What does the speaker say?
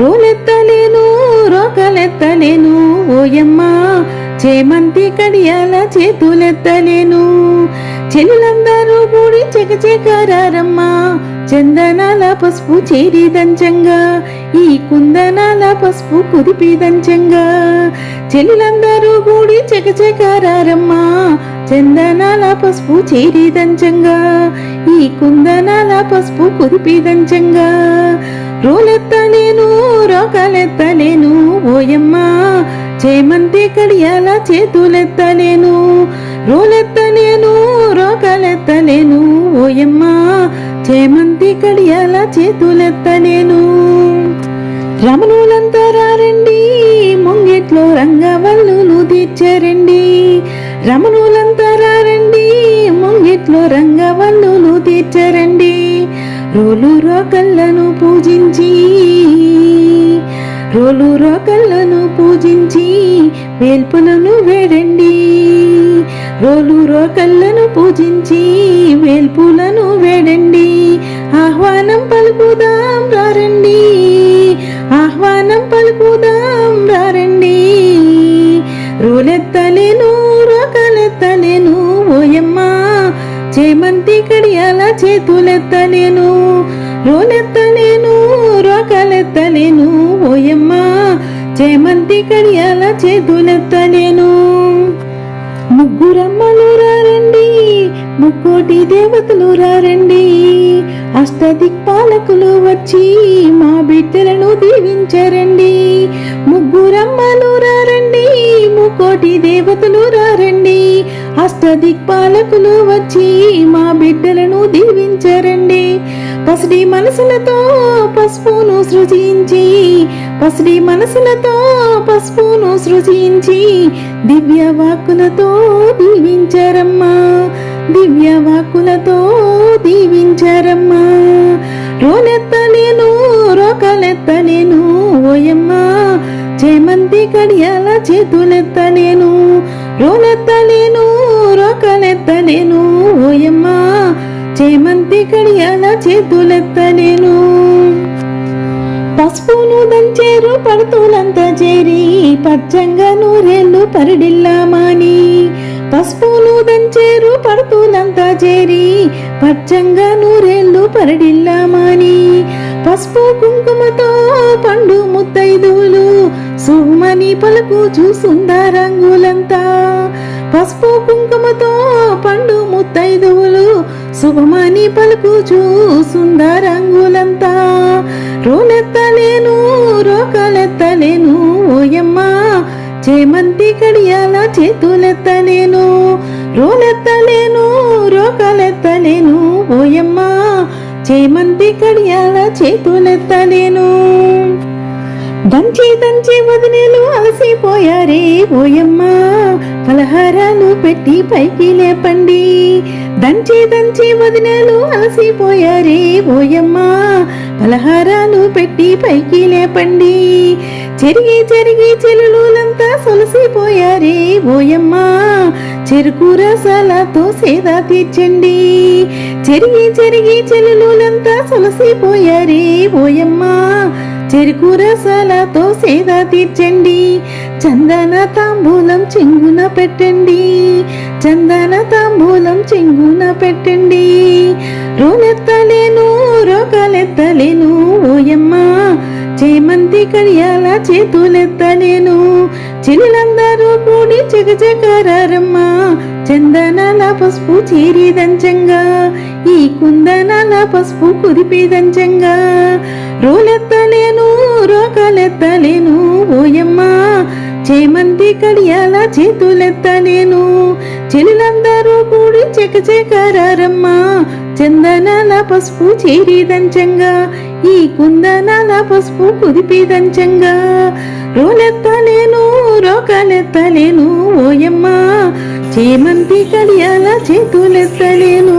రోలెత్తలేను రోకలెత్తలేను ఓయమ్మ చేమంతి కడియాల చేతులెత్తలేను. చెల్లులందరూ కూడి చెకచెకరారమ్మ చందనాల పసుపు చేరి దంచంగా ఈ కుందనాల పసుపు కుదిపి దంచంగా. చెల్లులందరూ కూడి చెకచెకారమ్మా చందనాల పసుపు చేరి దంచంగా ఈ కుందనాల పసుపు కుదిపి దంచంగా. రోలెత్తలేను రోకలెత్తలేను ఓయమ్మా చేమంతి కడియాల చేతులెత్తలేను రోలెత్తలేను రోకలెత్తలేను ఓయమ్మా చేమంతి కడియాల చేతులెత్తలేను రమణులంతా రండి ముంగిట్లో రంగవల్లులు తీర్చరండి. రమణులంతా రండి ముంగిట్లో రంగవల్లులు తీర్చరండి. రోలు రోకళ్ళను పూజించి రోలు రోకళ్ళను పూజించి వేల్పులను వేడండి. రోలు రోకళ్ళను పూజించి వేల్పులను చేతులెత్తలేను ఓయమ్మా చేమంతి కడియాల చేతులెత్తలేను రోలెత్తలేను రోకలెత్తలేను ఓయమ్మా చేమంతి కడియాల చేతులెత్తలేను ముగ్గురమ్మలు రారండి ముక్కోటి దేవతలు రారండి. అష్టదిక్పాలకులు వచ్చి మా బిడ్డలను దీవించరండి. ముగ్గురమ్మలు రారండి ముక్కోటి దేవతలు అష్టదిక్పాలకులు వచ్చి మా బిడ్డలను దీవించరండి. పసిడి మనసులతో పసుపును సృజించి పసిడి మనసులతో పసుపును సృజించి దివ్య వాక్కులతో దీవించరమ్మా దివ్య వాక్కులతో దీవించరమ్మా. రోనెత్తలేను రోకలెత్తలేను ఓయమ్మా చేమంతి కడియాల చేతులెత్తలేను. రోనెత్తలేను రోకలెత్తలేను ఓయమ్మా. చేమంతి కడియాల చేతులెత్తలేను పసుపును దంచేరు పడుతులంతా చేరి పచ్చంగా నూరేళ్ళు పరిడిల్లామాని పసుపును దంచేరు పడుతులంతా చేరి పచ్చంగా నూరేళ్ళు పరిడిల్లామాని పసుపు కుంకుమతో పండు ముత్తైదువులు సుమని పలుకు చూసుందారంగులంతా. పసుపు కుంకుమతో పండు ముత్తైదువులు శుభమని పలుకు సుందరంగులంతా. రోనెత్తలేను రోకలెత్తలేను ఓయమ్మ చేమంతి కడియాల చేతులెత్తలేను రోలెత్తలేను రోకలెత్తలేను ఓయమ్మ చేమంతి కడియాల చేతులెత్తలేను దంచి దంచి వదినేలు అలసిపోయారే ఓయమ్మ. పలహారాలు పెట్టి పైకి లేపండి. దంచి దంచి వదినేలు అలసిపోయారే ఓయమ్మ. పలహారాలు పెట్టి పైకి లేపండి. చెరిగి చెరిగి చెలులంతా సొలసిపోయారే ఓయమ్మ. చెరుకు రసాలతో సేద తీర్చండి. చెరిగి చెరిగి చెలులంతా సొలసిపోయారే ఓయమ్మ. చెరుకు రసాలతో సేద తీర్చండి. చందన తాంబూలం చెంగున పెట్టండి. చందన తాంబూలం చెంగున పెట్టండి. రోలెత్తలేను రోకలెత్తలేను ఓయమ్మ. చేమంతి కడియాల చేతులెత్తలేను. చెల్లులందరూ కూడి చెగచెగరారమ్మ చందనాల పసుపు చేరిదంచంగా ఈ కుందనాల పసుపు కురిపిదంచంగా రోలెత్తలేను రోకలెత్తలేను ఓయమ్మా చేమంతి కడియాల చేతులెత్తలేను చెల్లులందరూ కూడి చెకచెకరారమ్మ చందనాల పసుపు చీరిదంచంగా ఈ కుందనాల పసుపు కుదిపేదంచంగా రోలెత్తలేను రోకలెత్తలేను చేమంతి కడియాల చేతులెత్తలేను.